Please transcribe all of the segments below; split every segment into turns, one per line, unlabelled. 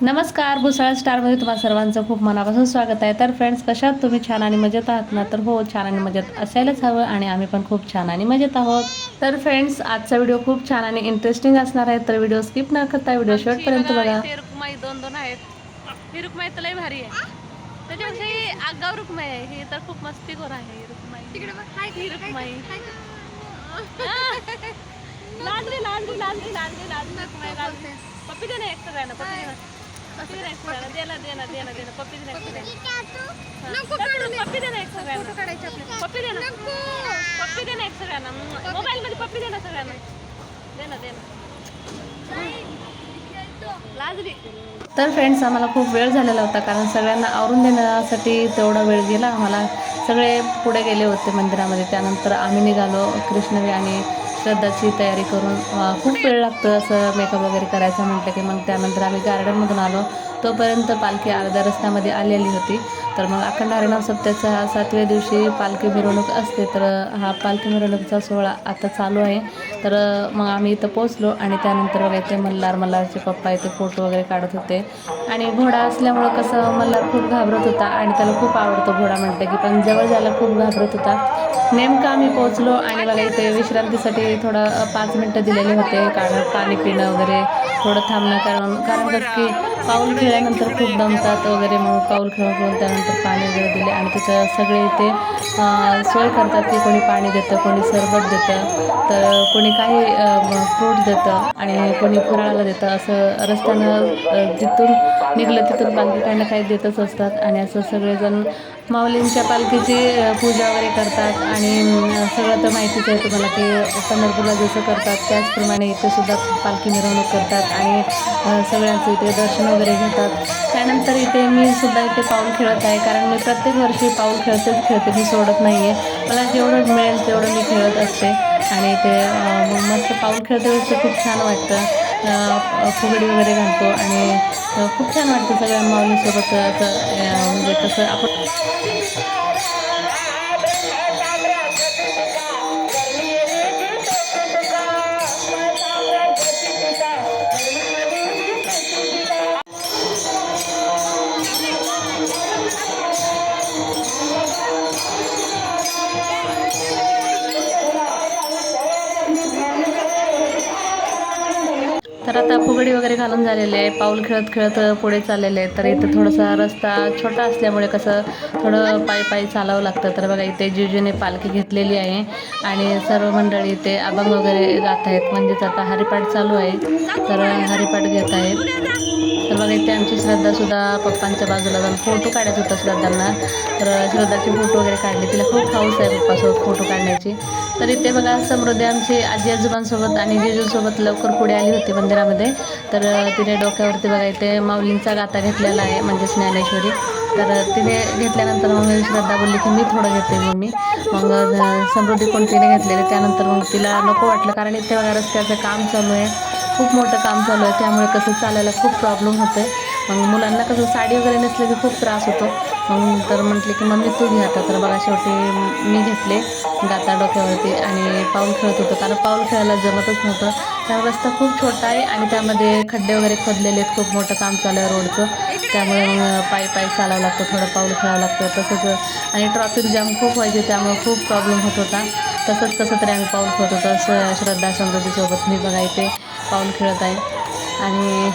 नमस्कार भुसाळ स्टारमध्ये तुम्हाला सर्वांचं खूप मनापासून स्वागत आहे. तर फ्रेंड्स कशात तुम्ही छान आणि मजेत आहात ना? तर हो छान आणि मजेत असायलाच हवं आणि आम्ही पण खूप छान आणि मजेत आहोत. तर फ्रेंड्स आजचा व्हिडिओ खूप छान आणि इंटरेस्टिंग असणार आहे. तर व्हिडिओ स्किप न करता व्हिडिओ शेवटपर्यंत बघा.
रुक्माई दोन दोन आहेत. ही रुक्माई तर लई भारी आहे. त्याच्यापेक्षा ही आगाव रुक्माई आहे. ही तर खूप मस्तीखोर आहे रुक्माई. ही रुक्माई. लाडली लाडली लाडली लाडली लाडली. रुक्माई लाडली पप्पी दे ना एक सगळ्यांना पप्पी दे ना पप्पी दे ना एक सगळ्यांना दे ना दे ना दे ना दे ना पप्पी दे ना एक सगळ्यांना हा. पप्पी दे ना एक सगळ्यांना पप्पी दे ना पप्पी दे ना एक सगळ्यांना मोबाईल मध्ये पप्पी दे ना सगळ्यांना दे ना दे ना लाजली
तर फ्रेंड्स आम्हाला खूप वेळ झालेला होता कारण सगळ्यांना आवरून देण्यासाठी तेवढा वेळ गेला आम्हाला सगळे पुढे गेले होते मंदिरामध्ये त्यानंतर आम्ही निघालो कृष्णवी आणि श्रद्धाची तयारी करून खूप वेळ लागतो असं मेकअप वगैरे करायचं म्हटलं की मग त्यानंतर आम्ही गार्डनमधून आलो. तोपर्यंत पालखी अर्ध्या रस्त्यामध्ये आलेली होती. तर मग अखंड हरिनाम सप्त्याचा हा सातव्या दिवशी पालखी मिरवणूक असते. तर हा पालखी मिरवणुकीचा सोहळा आता चालू आहे. तर मग आम्ही इथं पोचलो आणि त्यानंतर बघा इथे मल्हार मल्हारचे पप्पा इथे फोटो वगैरे काढत होते. आणि घोडा असल्यामुळं कसं मल्हार खूप घाबरत होता आणि त्याला खूप आवडतो घोडा म्हटलं की पण जवळ जायला खूप घाबरत होता. नेमकं आम्ही पोचलो आणि बघा इथे विश्रांतीसाठी थोडं पाच मिनटं दिलेले होते. कारण पाणी पिणं वगैरे थोडं थांबणं कारण कारण कसं की पाऊल खेळल्यानंतर खूप दमतात वगैरे मग पाऊल खेळून खेळून त्यानंतर पाणी वगैरे दिले आणि तिथं सगळे इथे सोय करतात की कोणी पाणी देतं कोणी सरबत देतं तर कोणी काही फ्रूट देतं आणि कोणी फराळाला देतं. असं रस्त्यानं जिथून निघलं तिथून पालखी काही काही देतच असतात आणि असं सगळेजण माऊलींच्या पालखीची पूजा वगैरे करतात आणि सगळं तर माहितीच आहे तुम्हाला की पंढरपूरला जसं करतात त्याचप्रमाणे इथेसुद्धा पालखी मिरवणूक करतात. आणि सगळ्यांचं इथे दर्शन वगैरे घेतात. त्यानंतर इथे मी सुद्धा इथे पाऊल खेळत आहे कारण मी प्रत्येक वर्षी पाऊल खेळतेच खेळते मी सोडत नाही आहे मला जेवढं मिळेल तेवढं मी खेळत असते. आणि ते मस्त पाऊल खेळते वेळेस खूप छान वाटतं. फुगडी वगैरे घालतो आणि खूप छान वाटतं सगळ्या माऊलीसोबत असं म्हणजे कसं आपण तर आता फुगडी वगैरे घालून झालेले आहे. पाऊल खेळत खेळत पुढे चाललेले आहे तर इथं थोडासा रस्ता छोटा असल्यामुळे कसं थोडं पायी पायी चालावं लागतं. तर बघा इथे जिजूने पालखी घेतलेली आहे. आणि सर्व मंडळी इथे अभंग वगैरे गात आहेत. म्हणजेच आता हरिपाठ चालू आहे. तर हरिपाठ घेत आहेत. तर बघा इथे आमची श्रद्धासुद्धा पप्पांच्या बाजूला जाऊन फोटो काढायचा होता श्रद्धांना. तर श्रद्धाचे फोटो वगैरे काढले. तिला खूप हाऊस आहे पप्पासोबत फोटो काढण्याची. तर इथे बघा समृद्धी आमची आजी आजोबांसोबत आणि जेजूसोबत लवकर पुढे आली होती मंदिरामध्ये. तर तिने डोक्यावरती बघा इथे माऊलींचा गाता घेतलेला आहे म्हणजे ज्ञानेश्वरी. तर तिने घेतल्यानंतर मग श्रद्धा बोलली की मी थोडं घेते मम्मी. मग समृद्धी कोण तिने घेतलेले. त्यानंतर मग तिला नको वाटलं कारण इथे बघा रस्त्याचं काम चालू आहे. खूप मोठं काम चालू आहे. त्यामुळे कसं चालायला खूप प्रॉब्लेम होतो आहे मग मुलांना कसं साडी वगैरे नसलं की खूप त्रास होतो. मग तर म्हटले की मम्मी तू घ्या आता. तर बघा शेवटी मी घेतले. गाता डोक्यावरती आणि पाऊल खेळत होतो. कारण पाऊल खेळायला जमतच नव्हतं. कारण रस्ता खूप छोटा आहे आणि त्यामध्ये खड्डे वगैरे खोदलेले आहेत. खूप मोठं काम चालू आहे रोडचं. त्यामुळे मग पायी पायी चालावं लागतं थोडं पाऊल खेळावं लागतं. तसंच आणि ट्रॉफिक जाम खूप व्हायचे त्यामुळे खूप प्रॉब्लेम होत होता. तसंच कसं तरी आम्ही पाऊल खेळत होतो. श्रद्धा समृद्धीसोबत मी बघा इथे पाऊल खेळत आहे. आणि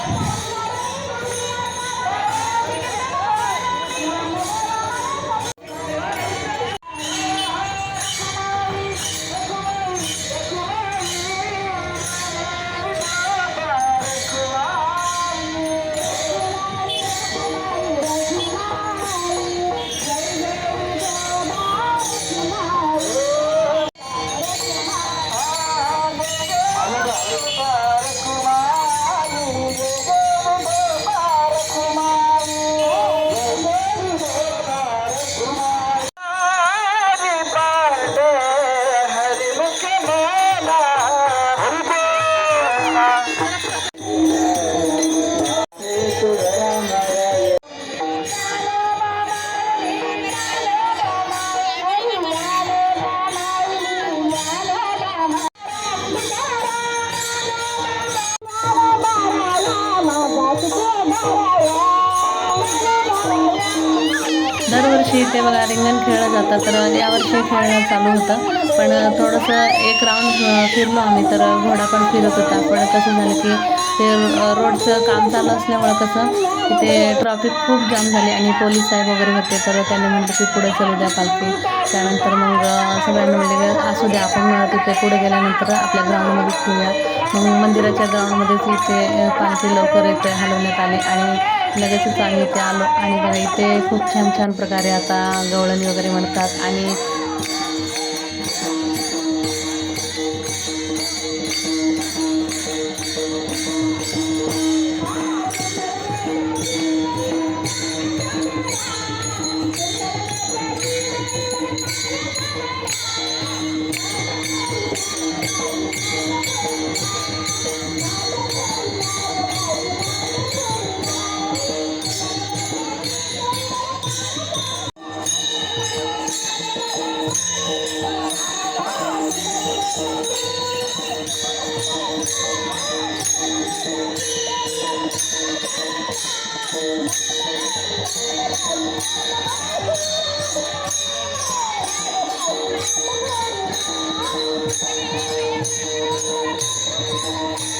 दरवर्षी इथे बघा रिंगण खेळलं जातं. तर यावर्षी खेळणं चालू होतं. पण थोडंसं एक राऊंड फिरलो आम्ही. तर घोडा पण फिरत होता. पण कसं झालं की ते रोडचं काम चालू असल्यामुळं कसं तिथे ट्रॉफिक खूप जाम झाली आणि पोलीस साहेब वगैरे होते. तर त्यांनी म्हटलं की पुढे चलू द्या पालखी. त्यानंतर मग सगळ्यांनी म्हणले की असू द्या आपण तिथे पुढे गेल्यानंतर आपल्या ग्राउंडमध्येच खेळूया मग मंदिराच्या ग्राउंडमध्येच इथे पालखी लवकर इथे हलवण्यात आली आणि लगेचच आम्ही इथे आलो आणि बघा इथे खूप छान छान प्रकारे आता गवळणी वगैरे म्हणतात आणि Thank you.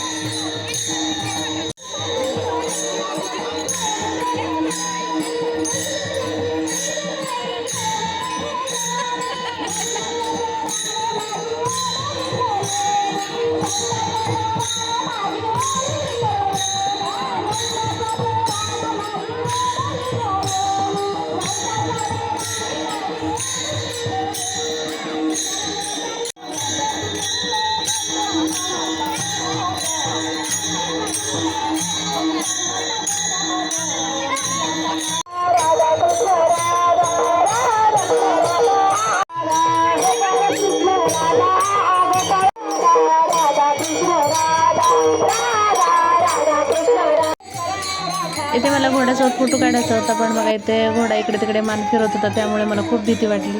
इथे मला घोड्यासोबत फोटो काढायचा होता पण बघा इथे घोडा इकडे तिकडे मान फिरत होता त्यामुळे मला खूप भीती वाटली.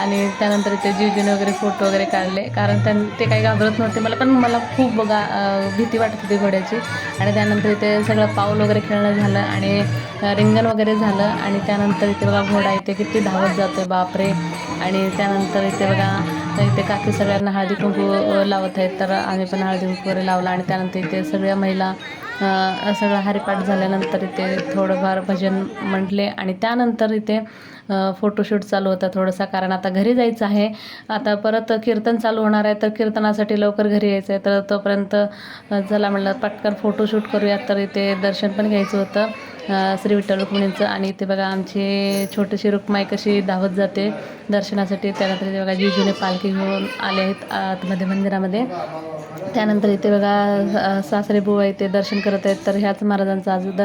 आणि त्यानंतर इथे जिजूने वगैरे फोटो वगैरे काढले. कारण त्यां ते काही घाबरत नव्हते. मला पण मला खूप गा भीती वाटत होती घोड्याची. आणि त्यानंतर इथे सगळं पाऊल वगैरे खेळणं झालं आणि रिंगण वगैरे झालं. आणि त्यानंतर इथे बघा घोडा इथे किती धावत जातो आहे बापरे! आणि त्यानंतर इथे बघा इथे काकी सगळ्यांना हळदी कुंकू लावत आहेत. तर आम्ही पण हळदी कुंकू वगैरे लावला. आणि त्यानंतर इथे सगळ्या महिला सगळं हरिपाठ झाल्यानंतर इथे थोडंफार भजन म्हटले आणि त्यानंतर इथे फोटोशूट चालू होता थोडंसा कारण आता घरी जायचं आहे. आता परत कीर्तन चालू होणार आहे तर कीर्तनासाठी लवकर घरी यायचं आहे. तर तोपर्यंत चला म्हणलं पटकन फोटोशूट करूयात. तर इथे दर्शन पण घ्यायचं होतं. श्री विठ्ठल रुक्मिणींचं. आणि इथे बघा आमची छोटीशी रुक्माई कशी धावत जाते दर्शनासाठी. त्यानंतर इथे बघा जिजूने पालखी घेऊन आले आहेत आतमध्ये मंदिरामध्ये. त्यानंतर इथे बघा सासरे बुवा इथे दर्शन करत आहेत. तर ह्याच महाराजांचं आज द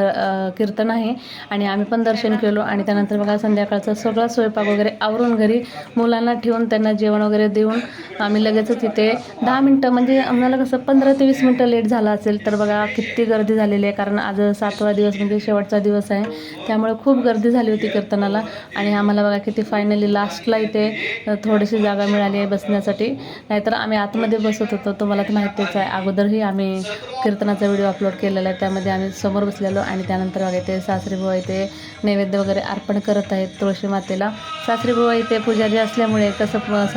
कीर्तन आहे. आणि आम्ही पण दर्शन केलो. आणि त्यानंतर बघा संध्याकाळचा सगळा स्वयंपाक वगैरे आवरून घरी मुलांना ठेवून त्यांना जेवण वगैरे देऊन आम्ही लगेचच इथे दहा मिनटं म्हणजे आम्हाला कसं पंधरा ते वीस मिनटं लेट झाला असेल तर बघा किती गर्दी झालेली आहे. कारण आज सातवा दिवस म्हणजे शेवट शेवटचा दिवस आहे. त्यामुळे खूप गर्दी झाली होती कीर्तनाला. आणि आम्हाला बघा किती फायनली लास्टला इथे थोडीशी जागा मिळाली आहे बसण्यासाठी. नाहीतर आम्ही आतमध्ये बसत होतो. तुम्हाला तर माहितीच आहे अगोदरही आम्ही कीर्तनाचा व्हिडिओ अपलोड केलेला आहे. त्यामध्ये आम्ही समोर बसलेलो आणि त्यानंतर बघा इथे सासरी इथे नैवेद्य वगैरे अर्पण करत आहेत तुळशी मातेला. सासरी इथे पुजारी असल्यामुळे कसं प-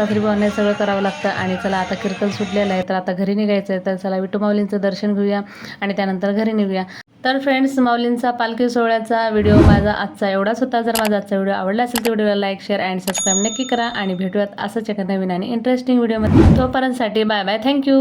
सगळं करावं लागतं. आणि चला आता कीर्तन सुटलेलं आहे. तर आता घरी निघायचं आहे. तर चला विटुमावलींचं माऊलींचं दर्शन घेऊया आणि त्यानंतर घरी निघूया. तर फ्रेंड्स माऊलींचा पालखी सोहळ्याचा व्हिडिओ माझा आजचा एवढाच होता. जर माझा आजचा व्हिडिओ आवडला असेल तर व्हिडिओला लाईक शेअर अँड सबस्क्राईब नक्की करा. आणि भेटूयात असंच एका नवीन आणि इंटरेस्टिंग व्हिडिओमध्ये तोपर्यंतसाठी बाय बाय थँक्यू